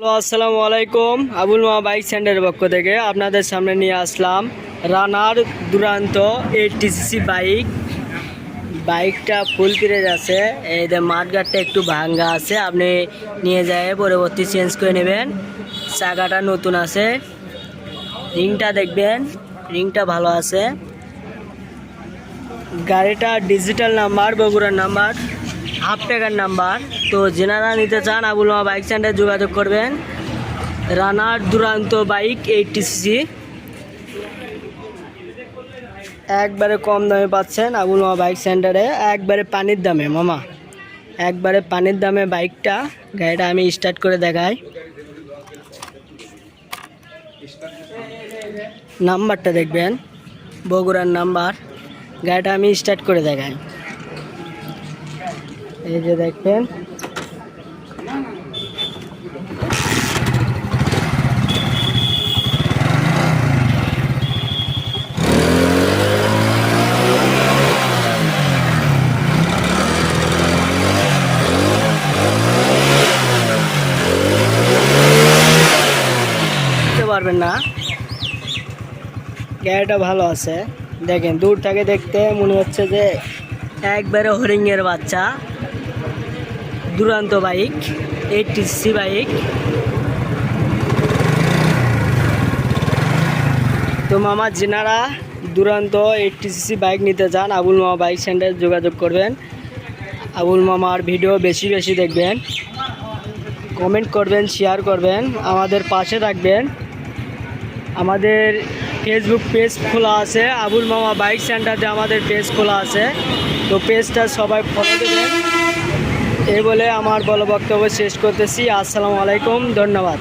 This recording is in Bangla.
হ্যালো, আসসালামু আলাইকুম। আবুল মা বাইক সেন্টারের পক্ষ থেকে আপনাদের সামনে নিয়ে আসলাম রানার দুরান্ত এইটিসি বাইক। বাইকটা ফুল পিরেজ আছে, এই যে মাঠগাটটা একটু ভাঙ্গা আছে, আপনি নিয়ে যায় পরবর্তী চেঞ্জ করে নেবেন। চাকাটা নতুন আছে, রিংটা দেখবেন, রিংটা ভালো আছে। গাড়িটা ডিজিটাল নাম্বার, বগুড়ার নাম্বার। হাফ টাকার নাম্বার। তো যেনারা নিতে চান, আবুল মা বাইক সেন্টারে যোগাযোগ করবেন। রানার দুরান্ত বাইক এইটটি সিসি একবারে কম দামে পাচ্ছেন আবুল মা বাইক সেন্টারে একবারে পানির দামে, মামা। একবারে পানির দামে বাইকটা গাড়িটা আমি স্টার্ট করে দেখাই। নাম্বারটা দেখবেন, বগুড়ার নাম্বার। গাড়িটা আমি স্টার্ট করে দেখাই। এই যে দেখবেন পারবেন না। ভালো আছে। দেখেন, দূর থেকে দেখতে মনে হচ্ছে যে একবারে হরিংয়ের বাচ্চা। দুরান্ত বাইক এইটটি সি বাইক। তো মামা, যেনারা দুরান্ত এইটটি সিসি বাইক নিতে চান, আবুল মামা বাইক সেন্টারে যোগাযোগ করবেন। আবুল মামার ভিডিও বেশি বেশি দেখবেন। কমেন্ট করবেন, শেয়ার করবেন, আমাদের পাশে থাকবেন। আমাদের ফেসবুক পেজ খোলা আছে, আবুল মামা বাইক সেন্টারে আমাদের পেজ খোলা আছে। তো পেজটা সবাই ফলো দেবেন। এই বলে আমার বল বক্তব্য শেষ করতেছি। আসসালামু আলাইকুম ধন্যবাদ।